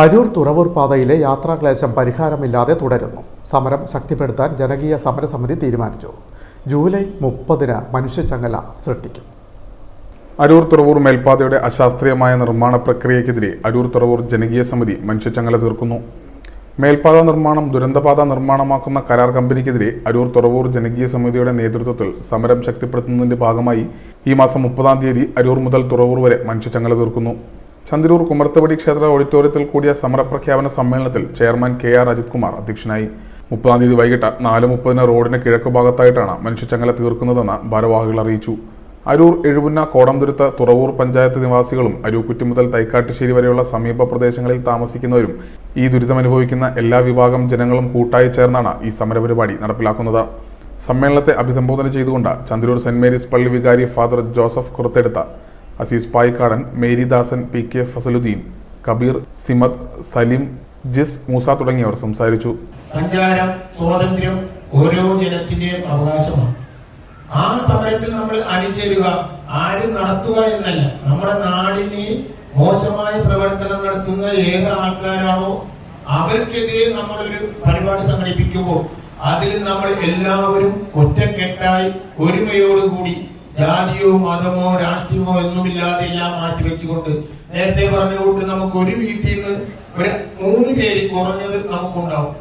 അരൂർ തുറവൂർ പാതയിലെ യാത്രാക്ലേശം പരിഹാരമില്ലാതെ തുടരുന്നു. സമരം ശക്തിപ്പെടുത്താൻ ജനകീയ സമരസമിതി തീരുമാനിച്ചു. ജൂലൈ മുപ്പതിന് മനുഷ്യചങ്ങല സൃഷ്ടിക്കും. അരൂർ തുറവൂർ മേൽപ്പാതയുടെ അശാസ്ത്രീയമായ നിർമ്മാണ പ്രക്രിയക്കെതിരെ അരൂർ തുറവൂർ ജനകീയ സമിതി മനുഷ്യചങ്ങല തീർക്കുന്നു. മേൽപ്പാത നിർമ്മാണം ദുരന്തപാത നിർമ്മാണമാക്കുന്ന കരാർ കമ്പനിക്കെതിരെ അരൂർ തുറവൂർ ജനകീയ സമിതിയുടെ നേതൃത്വത്തിൽ സമരം ശക്തിപ്പെടുത്തുന്നതിന്റെ ഭാഗമായി ഈ മാസം മുപ്പതാം തീയതി അരൂർ മുതൽ തുറവൂർ വരെ മനുഷ്യചങ്ങല തീർക്കുന്നു. ചന്ദ്രൂർ കുമർത്തപടി ക്ഷേത്ര ഓഡിറ്റോറിയത്തിൽ കൂടിയ സമരപ്രഖ്യാപന സമ്മേളനത്തിൽ chairman K R Ajith Kumar അധ്യക്ഷനായി. മുപ്പതാം തീയതി വൈകിട്ട് നാല് മുപ്പതിന് റോഡിന് കിഴക്ക് ഭാഗത്തായിട്ടാണ് മനുഷ്യച്ചങ്ങല തീർക്കുന്നതെന്ന് ഭാരവാഹികൾ അറിയിച്ചു. അരൂർ എഴുപുന്ന കോടംതുരുത്ത് തുറവൂർ പഞ്ചായത്ത് നിവാസികളും അരൂക്കുറ്റി മുതൽ തൈക്കാട്ടുശ്ശേരി വരെയുള്ള സമീപ പ്രദേശങ്ങളിൽ താമസിക്കുന്നവരും ഈ ദുരിതമനുഭവിക്കുന്ന എല്ലാ വിഭാഗം ജനങ്ങളും കൂട്ടായി ചേർന്നാണ് ഈ സമരപരിപാടി നടപ്പിലാക്കുന്നത്. സമ്മേളനത്തെ അഭിസംബോധന ചെയ്തുകൊണ്ട് ചന്ദ്രൂർ സെന്റ് മേരീസ് പള്ളി വികാരി ഫാദർ ജോസഫ് കുറുത്തെടുത്ത അസീസ് പായിക്കാടൻ മേരിദാസൻ പി കെ ഫസലുദ്ദീൻ കബീർ സിമത് സലിം ജിസ് മൂസ തുടങ്ങിയവർ സംസാരിച്ചു. സഞ്ചാരം സ്വാതന്ത്ര്യം ഓരോ ജനത്തിന്റെയും അവകാശമാണ്. ആ സമരത്തിൽ നമ്മൾ അണിചേരുക ആരും നടത്തുക എന്നല്ല. നമ്മുടെ നാടിനെ മോശമായ പ്രവർത്തനം നടത്തുന്ന ഏത് ആൾക്കാരാണോ അവർക്കെതിരെ ഒരു പരിപാടി സംഘടിപ്പിക്കുമ്പോൾ അതിൽ നമ്മൾ എല്ലാവരും ഒറ്റക്കെട്ടായി ഒരുമയോടുകൂടി ജാതിയോ മതമോ രാഷ്ട്രീയമോ ഒന്നുമില്ലാതെ എല്ലാം മാറ്റിവെച്ചുകൊണ്ട് നേരത്തെ പറഞ്ഞ കൂട്ട് നമുക്ക് ഒരു വീട്ടിൽ നിന്ന് ഒരു മൂന്ന് പേര് കുറഞ്ഞത് നമുക്കുണ്ടാവും.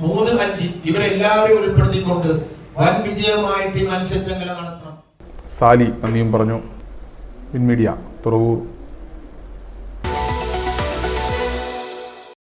മൂന്ന് അഞ്ച് ഇവരെല്ലാവരും ഉൾപ്പെടുത്തിക്കൊണ്ട് വൻ വിജയമായിട്ട് ഈ മനുഷ്യച്ചങ്ങല നടത്തണം. സാലി നന്ദിയും പറഞ്ഞു. മീഡിയ തുറവൂർ.